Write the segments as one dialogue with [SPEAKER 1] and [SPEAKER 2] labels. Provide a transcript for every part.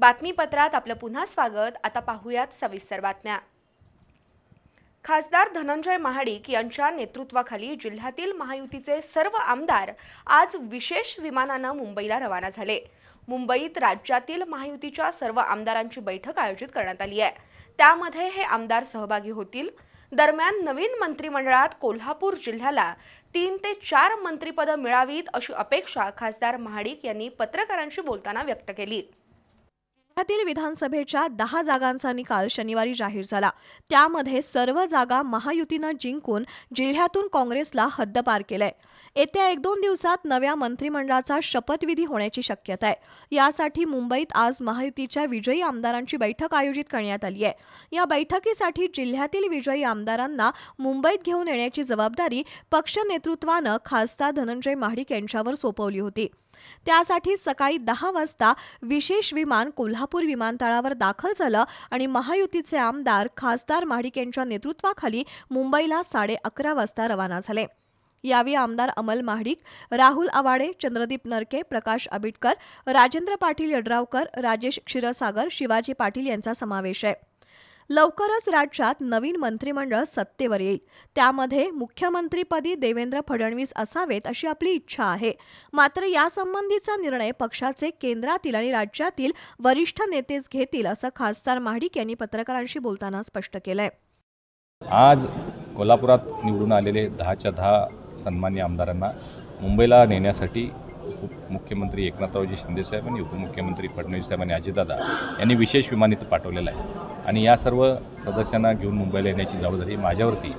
[SPEAKER 1] बातमीपत्रात आपलं पुन्हा स्वागत. आता पाहूयात सविस्तर बातम्या. खासदार धनंजय महाडिक यांच्या नेतृत्वाखाली जिल्ह्यातील महायुतीचे सर्व आमदार आज विशेष विमानानं मुंबईला रवाना झाले. मुंबईत राज्यातील महायुतीच्या सर्व आमदारांची बैठक आयोजित करण्यात आली आहे. त्यामध्ये हे आमदार सहभागी होतील. दरम्यान नवीन मंत्रिमंडळात कोल्हापूर जिल्ह्याला तीन ते चार मंत्रिपदं मिळावीत अशी अपेक्षा खासदार महाडिक यांनी पत्रकारांशी बोलताना व्यक्त केली.
[SPEAKER 2] राज्यातील विधानसभेच्या दहा जागांचा निकाल शनिवारी जाहीर झाला. त्यामध्ये सर्व जागा महायुतीनं जिंकून जिल्ह्यातून काँग्रेसला हद्दपार केलंय. येत्या एक दोन दिवसात नव्या मंत्रिमंडळाचा शपथविधी होण्याची शक्यता आहे. यासाठी मुंबईत आज महायुतीच्या विजयी आमदारांची बैठक आयोजित करण्यात आली आहे. या बैठकीसाठी जिल्ह्यातील विजयी आमदारांना मुंबईत घेऊन येण्याची जबाबदारी पक्ष नेतृत्वानं खासदार धनंजय महाडिक यांच्यावर सोपवली होती. त्यासाठी सकाळी दहा वाजता विशेष विमान कोल्हापूर विमानतळावर दाखल झालं आणि महायुतीचे आमदार खासदार महाडिक यांच्या नेतृत्वाखाली मुंबईला साडे अकरा वाजता रवाना झाले. यावेळी आमदार अमल महाडिक राहुल आवाडे चंद्रदीप नरके प्रकाश आबिटकर राजेंद्र पाटील यड्रावकर राजेश क्षीरसागर शिवाजी पाटील यांचा समावेश आहे. लवकरच राज्यात नवीन मंत्रिमंडळ सत्तेवर येईल. त्यामध्ये मुख्यमंत्रीपदी देवेंद्र फडणवीस असावेत अशी आपली इच्छा आहे. मात्र यासंबंधीचा निर्णय पक्षाचे केंद्रातील आणि राज्यातील वरिष्ठ नेतेच घेतील असं खासदार महाडिक यांनी पत्रकारांशी बोलताना स्पष्ट केलंय.
[SPEAKER 3] आज कोल्हापुरात निवडून आलेले दहाच्या दहा सन्मान्य आमदारांना मुंबईला नेण्यासाठी उपमुख्यमंत्री एकनाथरावजी शिंदेसाहेब आणि उपमुख्यमंत्री फडणवीस साहेब आणि अजितदादा यांनी विशेष विमान इथं पाठवलेलं आहे. आणि या सर्व सदस्यांना घेऊन मुंबईला येण्याची जबाबदारी माझ्यावरती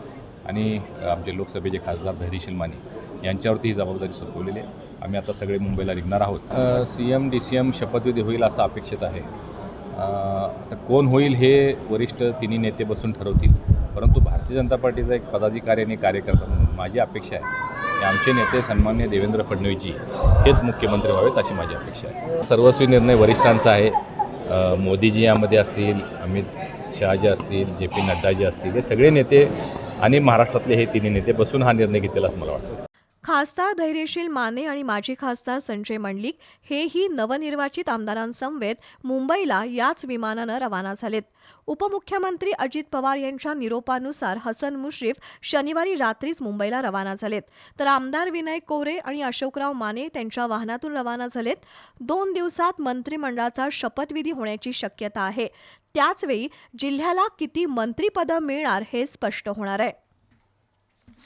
[SPEAKER 3] आणि आमचे लोकसभेचे खासदार धैर्यशील माने यांच्यावरती ही जबाबदारी सोपवलेली आहे. आम्ही आता सगळे मुंबईला निघणार आहोत. C M D C M शपथविधी होईल असं अपेक्षित आहे. आता कोण होईल हे वरिष्ठ तिन्ही नेते बसून ठरवतील. परंतु भारतीय जनता पार्टीचा एक पदाधिकारी आणि कार्यकर्ता म्हणून माझी अपेक्षा आहे. आमचे नेते सन्मान्य देवेंद्र फडणवीसजी हेच मुख्यमंत्री व्हावेत अशी माझी अपेक्षा आहे. सर्वस्वी निर्णय वरिष्ठांचा आहे. मोदीजी यामध्ये असतील अमित शहाजी असतील जे पी नड्डाजी असतील हे सगळे नेते आणि महाराष्ट्रातले हे तिन्ही नेते बसून हा निर्णय घेतील असं मला वाटतं.
[SPEAKER 2] खासदार धैर्यशील माने आणि माजी खासदार संजय मंडलिक हेही नवनिर्वाचित आमदारांसमवेत मुंबईला याच विमानानं रवाना झालेत. उपमुख्यमंत्री अजित पवार यांच्या निरोपानुसार हसन मुश्रीफ शनिवारी रात्रीच मुंबईला रवाना झालेत. तर आमदार विनय कोरे आणि अशोकराव माने त्यांच्या वाहनातून रवाना झालेत. दोन दिवसात मंत्रिमंडळाचा शपथविधी होण्याची शक्यता आहे. त्याचवेळी जिल्ह्याला किती मंत्रिपदं मिळणार हे स्पष्ट होणार आहे.